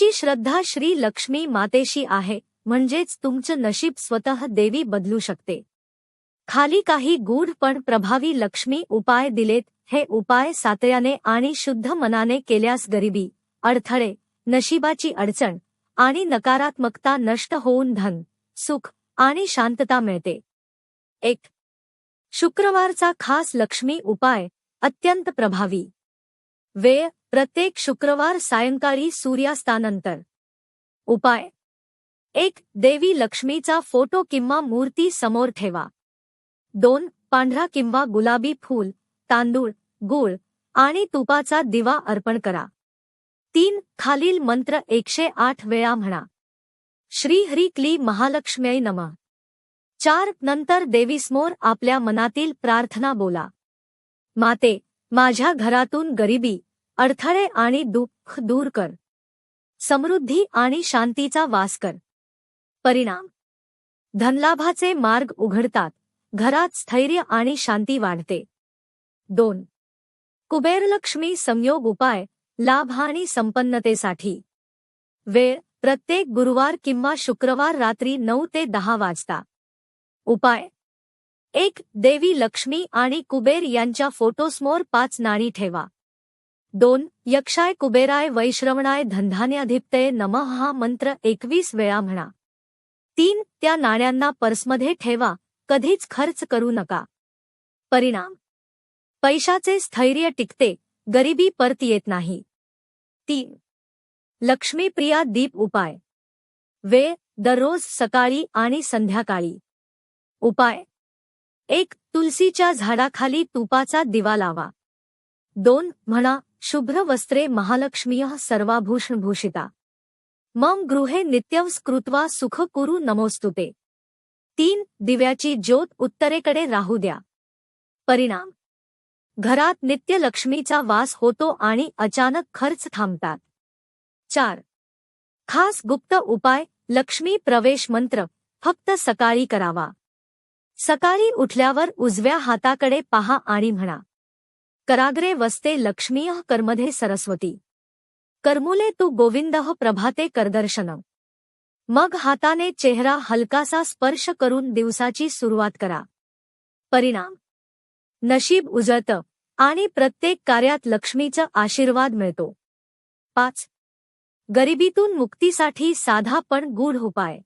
तुमची श्रद्धा श्री लक्ष्मी मातेशी आहे म्हणजेच तुमचं नशीब स्वतः देवी बदलू शकते. खाली काही गूढ पण प्रभावी लक्ष्मी उपाय दिलेत हे उपाय सातयाने आणि शुद्ध मनाने केल्यास गरिबी अडथळे नशिबाची अडचण आणि नकारात्मकता नष्ट होऊन धन सुख आणि शांतता मिळते. एक शुक्रवारचा खास लक्ष्मी उपाय अत्यंत प्रभावी. वेळ प्रत्येक शुक्रवार सायंकाळी सूर्यास्तानंतर. उपाय. एक देवी लक्ष्मीचा फोटो किंवा मूर्ती समोर ठेवा. दोन पांढरा किंवा गुलाबी फूल तांदूळ गूळ आणि तुपाचा दिवा अर्पण करा. तीन खालील मंत्र एकशे आठ वेळा म्हणा. श्री हरी क्ली महालक्ष्म्यै नमः. चार नंतर देवीसमोर आपल्या मनातील प्रार्थना बोला. माते माझ्या घरातून गरिबी अडथळे आणि दुःख दूर कर. समृद्धी आणि शांतीचा वास कर. परिणाम. धनलाभाचे मार्ग उघडतात. घरात स्थैर्य आणि शांती वाढते. दोन. कुबेरलक्ष्मी संयोग उपाय. लाभ आणि संपन्नतेसाठी. वेळ. प्रत्येक गुरुवार किंवा शुक्रवार रात्री नऊ ते दहा वाजता. उपाय. एक. देवी लक्ष्मी आणि कुबेर यांच्या फोटोसमोर पाच नाणी ठेवा. दोन यक्षाय कुबेराय वैश्रवणाय धनधान्याधिप्तये नमः हा मंत्र एकवीस वेळा म्हणा. तीन त्या नाण्यांना पर्समध्ये ठेवा कधीच खर्च करू नका. परिणाम. पैशाचे स्थैर्य टिकते गरिबी परत येत नाही. तीन लक्ष्मीप्रिया दीप उपाय. वेळ दररोज सकाळी आणि संध्याकाळी. उपाय. एक तुलसीच्या झाडाखाली तुपाचा दिवा लावा. दोन म्हणा शुभ्र वस्त्रे महालक्ष्मीय सर्वाभूषणभूषिता मम गृहे नित्यवस स्कृत्वा सुख कुरु नमोस्तुते। तीन दिव्याची ज्योत उत्तरेकडे राहू द्या। परिणाम। घरात नित्य लक्ष्मीचा वास होतो आणि अचानक खर्च थांबतात। चार। खास गुप्त उपाय लक्ष्मी प्रवेश मंत्र फक्त सकाळी करावा। सकाळी उठल्यावर उजव्या हाताकडे पहा आणि म्हणा। कराग्रे वस्ते लक्ष्मीय कर्मधे सरस्वती। कर्मुले तू गोविंदः प्रभाते करदर्शन। मग हाताने चेहरा हलकासा स्पर्श करून दिवसाची सुरुवात करा। परिणाम। नशीब उजळतं आणि प्रत्येक कार्यात लक्ष्मीचा आशीर्वाद मिळतो। पाच। गरिबीतून मुक्तीसाठी साधा पण गूढ उपाय।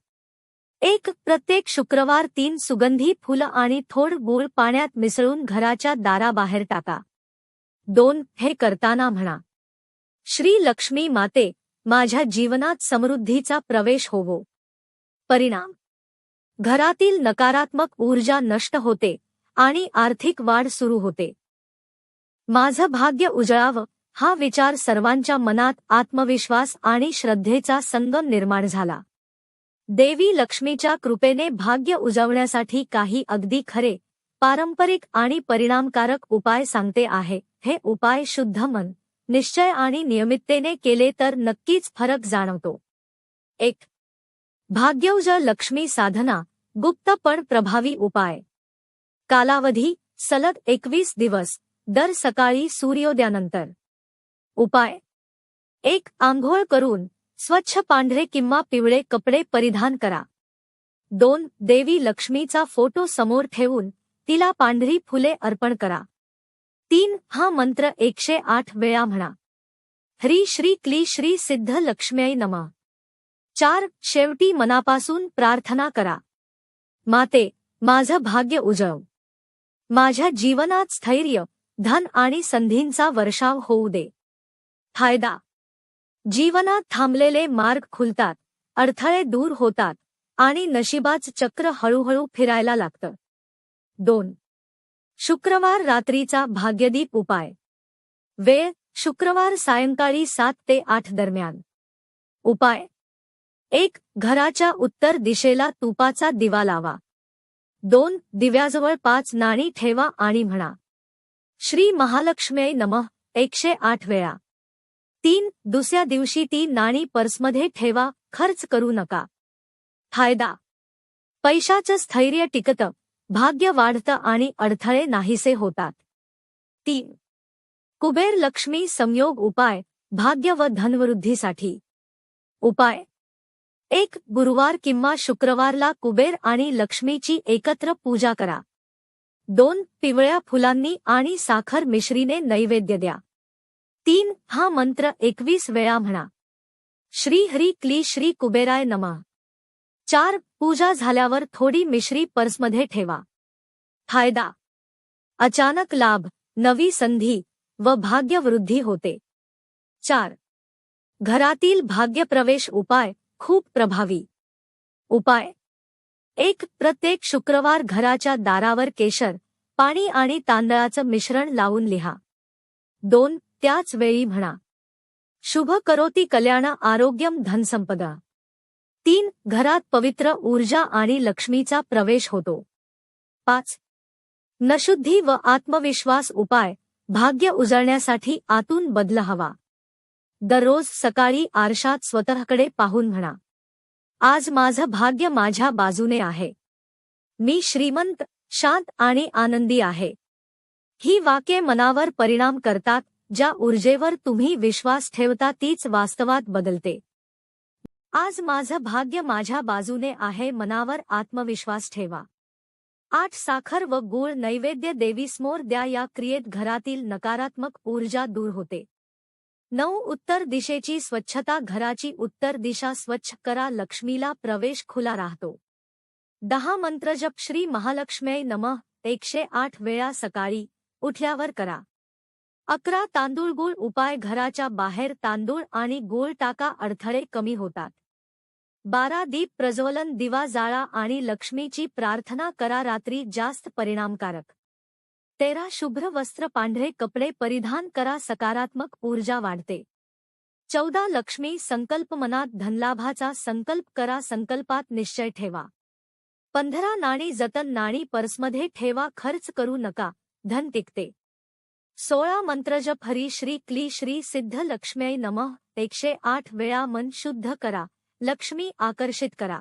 एक प्रत्येक शुक्रवार तीन सुगंधी फुलं आणि थोड गूळ पाण्यात मिसळून घराच्या दाराबाहेर टाका। दोन हे करताना म्हणा. श्री लक्ष्मी माते माझ्या जीवनात समृद्धीचा प्रवेश होवो. परिणाम. घरातील नकारात्मक ऊर्जा नष्ट होते आणि आर्थिक वाढ सुरू होते. माझं भाग्य उजळावं हा विचार सर्वांच्या मनात आत्मविश्वास आणि श्रद्धेचा संगम निर्माण झाला. देवी लक्ष्मीच्या कृपेने भाग्य उजवण्यासाठी काही अगदी खरे पारंपरिक आणि परिणामकारक उपाय सांगते आहे. हे उपाय शुद्ध मन निश्चय आणि नियमिततेने केले तर नक्कीच फरक जाणवतो. एक भाग्यौज लक्ष्मी साधना गुप्त पण प्रभावी उपाय. कालावधी सलग एकवीस दिवस दर सकाळी सूर्योदयानंतर. उपाय एक आंघोळ करून स्वच्छ पांढरे किंवा पिवळे कपडे परिधान करा. दोन देवी लक्ष्मीचा फोटो समोर ठेवून तिला पांढरी फुले अर्पण करा. तीन हा मंत्र एकशे आठ वेळा म्हणा. ह्री श्री क्ली श्री सिद्ध लक्ष्म्यै नमः. चार शेवटी मनापासून प्रार्थना करा. माते माझं भाग्य उजव. माझ्या जीवनात स्थैर्य धन आणि संधींचा वर्षाव होऊ दे. फायदा. जीवनात थांबलेले मार्ग खुलतात अडथळे दूर होतात आणि नशिबाच चक्र हळूहळू फिरायला लागतं. दोन शुक्रवार रात्रीचा भाग्यदीप उपाय. वेळ शुक्रवार सायंकाळी सात ते आठ दरम्यान. उपाय. एक घराच्या उत्तर दिशेला तुपाचा दिवा लावा. दोन दिव्याजवळ पाच नाणी ठेवा आणि म्हणा. श्री महालक्ष्मी नमः एकशे आठ वेळा. तीन दुसऱ्या दिवशी ती नाणी पर्समध्ये ठेवा खर्च करू नका. फायदा. पैशाचं स्थैर्य टिकतं. भाग्य वाढतं आणि अडथळे नाहीसे होतात. तीन. कुबेर लक्ष्मी संयोग उपाय भाग्य व धनवृद्धीसाठी. उपाय. एक गुरुवार किंवा शुक्रवारला कुबेर आणि लक्ष्मीची एकत्र पूजा करा. दोन पिवळ्या फुलांनी आणि साखर मिश्रीने नैवेद्य द्या. तीन हा मंत्र एकवीस वेळा म्हणा. श्री हरी क्ली श्री कुबेराय नमः. चार पूजा झाल्यावर थोडी मिश्री पर्समध्ये ठेवा. फायदा. अचानक लाभ नवी संधी व भाग्यवृद्धी होते. चार. घरातील भाग्यप्रवेश उपाय खूप प्रभावी. उपाय. एक प्रत्येक शुक्रवार घराच्या दारावर केशर पाणी आणि तांदळाचं मिश्रण लावून लिहा. दोन त्याच वेळी म्हणा. शुभ करोती कल्याण आरोग्यम धनसंपदा. तीन घरात पवित्र ऊर्जा आणि लक्ष्मीचा प्रवेश होतो. पाच. नशुद्धी व आत्मविश्वास उपाय भाग्य उजळण्यासाठी आतून बदल हवा. दररोज सकाळी आरशात स्वतःकडे पाहून म्हणा. आज माझं भाग्य माझ्या बाजूने आहे. मी श्रीमंत शांत आणि आनंदी आहे. ही वाक्ये मनावर परिणाम करतात ज्या ऊर्जेवर तुम्ही विश्वास ठेवता तीच वास्तवात बदलते. आज माझं भाग्य माझ्या बाजूने आहे मनावर आत्मविश्वास ठेवा. आठ साखर व गूळ नैवेद्य देवीसमोर द्या या क्रियेत घरातील नकारात्मक ऊर्जा दूर होते. नऊ उत्तर दिशेची स्वच्छता घराची उत्तर दिशा स्वच्छ करा लक्ष्मीला प्रवेश खुला राहतो. दहा मंत्रजप श्री महालक्ष्म्यै नमः एकशे आठ वेळा सकाळी उठल्यावर करा. अकरा तांदूळ गुळ उपाय घराच्या बाहेर तांदूळ आणि गुळ टाका अडथळे कमी होतात. बारा दीप प्रज्वलन दिवा जाळा आणि लक्ष्मीची प्रार्थना करा रात्री जास्त परिणामकारक. तेरा शुभ्र वस्त्र पांढरे कपडे परिधान करा सकारात्मक ऊर्जा वाढते. चौदा लक्ष्मी संकल्प मनात धनलाभाचा संकल्प करा संकल्पात निश्चय ठेवा. पंधरा नाणी जतन नाणी पर्समध्ये ठेवा खर्च करू नका धन टिकते. सोळा मंत्रजप हरी श्री क्ली श्री सिद्ध लक्ष्म्यै नमः एकशे आठ वेळा मन शुद्ध करा. लक्ष्मी आकर्षित करा.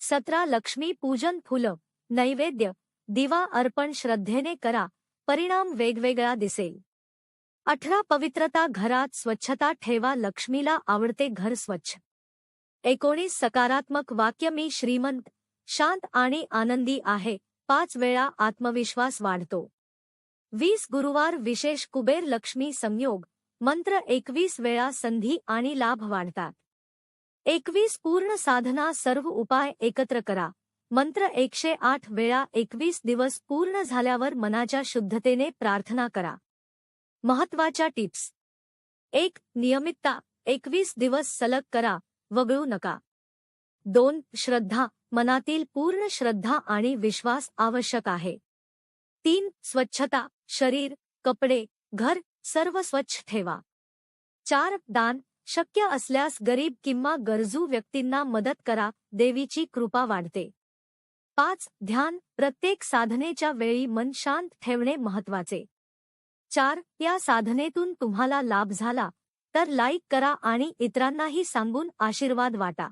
सतरा, लक्ष्मी पूजन फुलं, नैवेद्य, दिवा अर्पण श्रद्धेने करा, परिणाम वेगवेगळा दिसेल. अठरा, पवित्रता घरात स्वच्छता ठेवा, लक्ष्मीला आवडते घर स्वच्छ. एकोणीस, सकारात्मक वाक्य, मी श्रीमंत, शांत आणि आनंदी आहे, पाच वेळा आत्मविश्वास वाढतो. वीस, गुरुवार विशेष कुबेर लक्ष्मी संयोग, मंत्र एकवीस वेळा संधी आणि लाभ वाढतात. एकवीस पूर्ण साधना सर्व उपाय एकत्र करा. मंत्र एकशे आठ वेळा एकवीस दिवस पूर्ण झाल्यावर मनाच्या शुद्धतेने प्रार्थना करा. महत्त्वाच्या टिप्स. एक नियमितता. एकवीस दिवस सलग करा. वगळू नका. दोन श्रद्धा. मनातील पूर्ण श्रद्धा आणि विश्वास आवश्यक आहे. तीन स्वच्छता. शरीर कपडे घर सर्व स्वच्छ ठेवा. चार दान. शक्य असल्यास गरीब किंवा गरजू व्यक्तींना मदत करा देवीची कृपा वाढते. पाच ध्यान प्रत्येक साधनेच्या वेळी मन शांत ठेवणे महत्त्वाचे चार या साधनेतून तुम्हाला लाभ झाला तर लाईक करा आणि इतरांनाही सांगून आशीर्वाद वाटा.